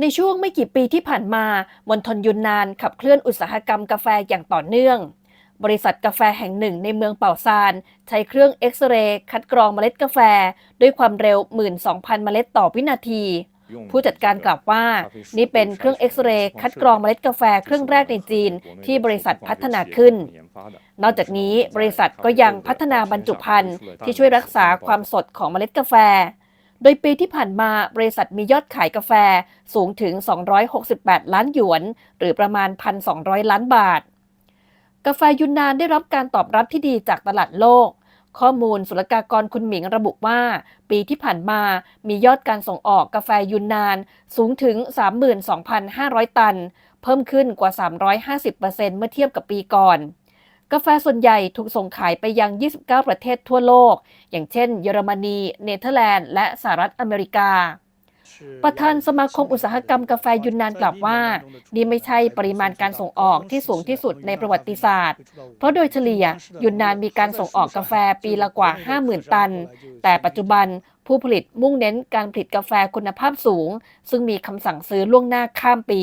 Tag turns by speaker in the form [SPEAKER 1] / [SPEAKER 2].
[SPEAKER 1] ในช่วงไม่กี่ปีที่ผ่านมามณฑลยุนนานขับเคลื่อนอุตสาหกรรมกาแฟอย่างต่อเนื่อง บริษัทกาแฟแห่งหนึ่งในเมืองเป่าซาน ใช้เครื่องเอ็กซเรย์คัดกรองเมล็ดกาแฟ ด้วยความเร็ว 12,000 เมล็ดต่อวินาที ผู้จัดการกล่าวว่า นี่เป็นเครื่องเอ็กซเรย์คัดกรองเมล็ดกาแฟเครื่องแรกในจีน ที่บริษัทพัฒนาขึ้น นอกจากนี้บริษัทก็ยังพัฒนาบรรจุภัณฑ์ที่ช่วยรักษาความสดของเมล็ดกาแฟ โดยปีที่ผ่านมาบริษัทมียอดขายกาแฟสูงถึง 268 ล้านหยวน หรือประมาณ 1,200 ล้านบาท กาแฟยุนนานได้รับการตอบรับที่ดีจากตลาดโลก ข้อมูลศุลกากรคุณหมิงระบุว่า ปีที่ผ่านมามียอดการส่งออกกาแฟยุนนานสูงถึง 32,500 ตัน เพิ่มขึ้นกว่า 350%เมื่อเทียบกับปีก่อน กาแฟส่วนใหญ่ถูกส่งขายไปยัง 29 ประเทศทั่วโลก อย่างเช่น เยอรมนี เนเธอร์แลนด์ และสหรัฐอเมริกา ประธานสมาคมอุตสาหกรรมกาแฟยุนนานกล่าวว่า นี่ไม่ใช่ปริมาณการส่งออกที่สูงที่สุดในประวัติศาสตร์ เพราะโดยเฉลี่ยยุนนานมีการส่งออกกาแฟปีละกว่า 50,000 ตัน แต่ปัจจุบันผู้ผลิตมุ่งเน้นการผลิตกาแฟคุณภาพสูง ซึ่งมีคำสั่งซื้อล่วงหน้าข้ามปี